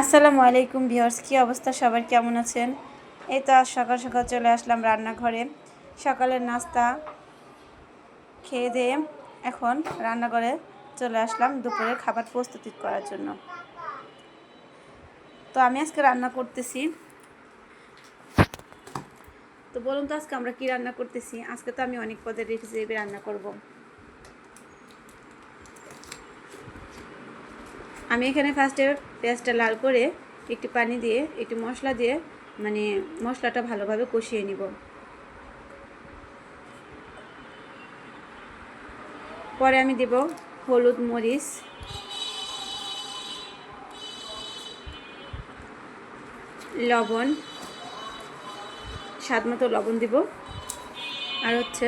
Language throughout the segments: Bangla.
আসসালামু আলাইকুম ভিউয়ার্স, কী অবস্থা? সবার কেমন আছেন? এই তো আজ সকাল সকাল চলে আসলাম রান্নাঘরে। সকালের নাস্তা খেয়ে দিয়ে এখন রান্নাঘরে চলে আসলাম দুপুরের খাবার প্রস্তুতি করার জন্য। তো আমি আজকে রান্না করতেছি। তো বলুন তো আজকে আমরা কি রান্না করতেছি? আজকে তো আমি অনেক পদের রেসিপি রান্না করব। আমি এখানে ফার্স্টে পেঁয়াজটা লাল করে একটু পানি দিয়ে, একটু মশলা দিয়ে মানে মশলাটা ভালোভাবে কষিয়ে নিব। পরে আমি দেব হলুদ মরিচ। লবণ। স্বাদ মতো লবণ দিব। আর হচ্ছে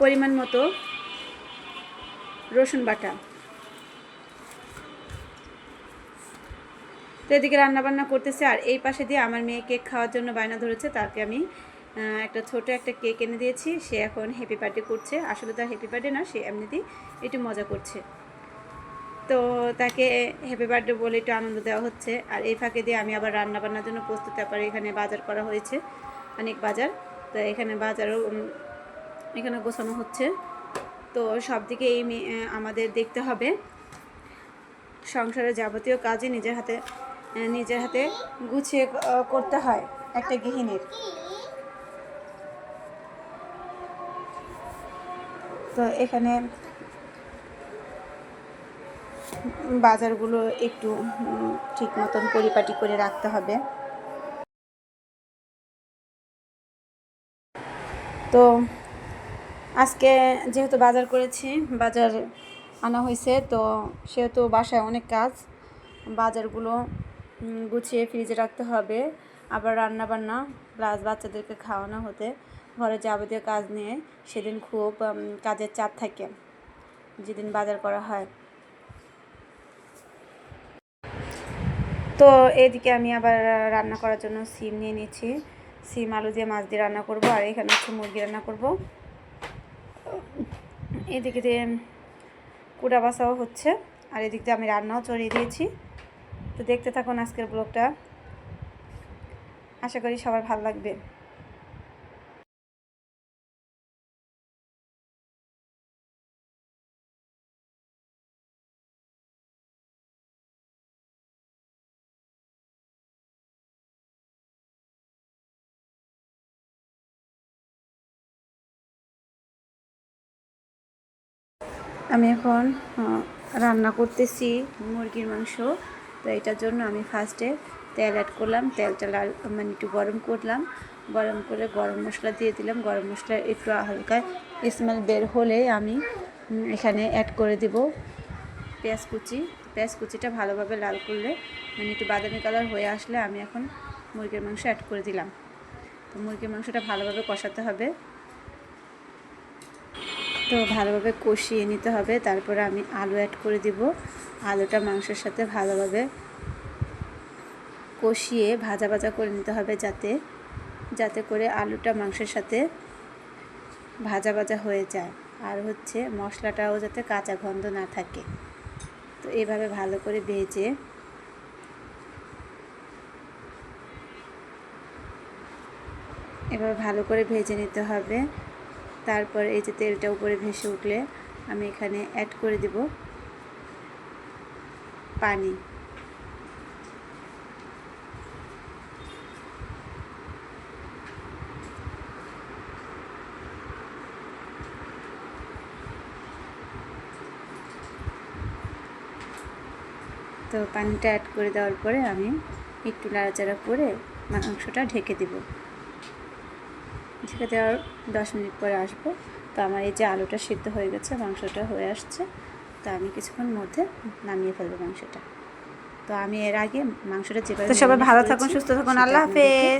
পরিমাণ মতো রসুন বাটা। তো এদিকে রান্নাবান্না করতেছে, আর এই পাশে দিয়ে আমার মেয়ে কেক খাওয়ার জন্য বায়না ধরেছে, তাকে আমি একটা ছোট একটা কেক এনে দিয়েছি। সে এখন হ্যাপি বার্থডে করছে। আসলে তার হ্যাপি বার্থডে না, সে এমনিতেই একটু মজা করছে। তো তাকে হ্যাপি বার্থডে বলে একটু আনন্দ দেওয়া হচ্ছে। আর এই ফাঁকে দিয়ে আমি আবার রান্না বান্নার জন্য প্রস্তুত। ব্যাপারে এখানে বাজার করা হয়েছে, অনেক বাজার। তো এখানে বাজারও এখানে গোছানো হচ্ছে। তো সব দিকে এই আমাদের দেখতে হবে। সংসারের যাবতীয় কাজই নিজের হাতে নিজের হাতে গুছিয়ে করতে হয় একটা গৃহিণীর। তো এখানে বাজারগুলো একটু ঠিক মতন পরিপাটি করে রাখতে হবে। তো আজকে যেহেতু বাজার করেছি, বাজার আনা হয়েছে, তো সেহেতু বাসায় অনেক কাজ। বাজারগুলো গুছিয়ে ফ্রিজে রাখতে হবে। আবার রান্না বান্না প্লাস বাচ্চাদেরকে খাওয়ানো হতে। ঘরে যাবতীয় কাজ নিয়ে সেদিন খুব কাজের চাপ থাকে, যেদিন বাজার করা হয়। তো এদিকে আমি আবার রান্না করার জন্য সিম নিয়ে নিচ্ছি। সিম আলু দিয়ে মাছ দিয়ে রান্না করব, আর এখানে হচ্ছে মুরগি রান্না করব। এদিকে দিয়ে কুড়া বাসাও হচ্ছে, আর এদিক দিয়ে আমি রান্নাও চড়িয়ে দিয়েছি। তো দেখতে থাকুন আজকের ব্লগটা। আশা করি সবার ভালো লাগবে। আমি এখন রান্না করতেছি মুরগির মাংস। তো এটার জন্য আমি ফার্স্টে তেল অ্যাড করলাম। তেলটা লাল মানে একটু গরম করলাম। গরম করে গরম মশলা দিয়ে দিলাম। গরম মশলা একটু হালকা স্মেল বের হলে আমি এখানে অ্যাড করে দেব পেঁয়াজ কুচি। পেঁয়াজ কুচিটা ভালোভাবে লাল করলে মানে একটু বাদামি কালার হয়ে আসলে আমি এখন মুরগির মাংস অ্যাড করে দিলাম। তো মুরগির মাংসটা ভালোভাবে কষাতে হবে। তো ভালোভাবে কষিয়ে নিতে হবে। তারপরে আমি আলু অ্যাড করে দিব। আলুটা মাংসের সাথে ভালোভাবে কষিয়ে ভাজা ভাজা করে নিতে হবে যাতে যাতে করে আলুটা মাংসের সাথে ভাজা ভাজা হয়ে যায়। আর হচ্ছে মশলাটাও যাতে কাঁচা গন্ধ না থাকে। তো এভাবে ভালো করে ভেজে এভাবে ভালো করে ভেজে নিতে হবে। তারপর এই যে তেলটা উপরে ভেসে উঠলে আমি এখানে অ্যাড করে দেব পানি। তো পানিটা অ্যাড করে দেওয়ার পরে আমি একটু নাড়াচাড়া করে মাংসটা ঢেকে দেবো। ঢেকে দেওয়ার দশ মিনিট পরে আসব। তো আমার এই যে আলুটা সিদ্ধ হয়ে গেছে মাংসটা হয়ে আসছে তো আমি কিছুক্ষণ মধ্যে নামিয়ে ফেলব মাংসটা। তো আমি এর আগে মাংসটা যেভাবে সবাই ভালো থাকুন সুস্থ থাকুন আল্লাহ হাফেজ।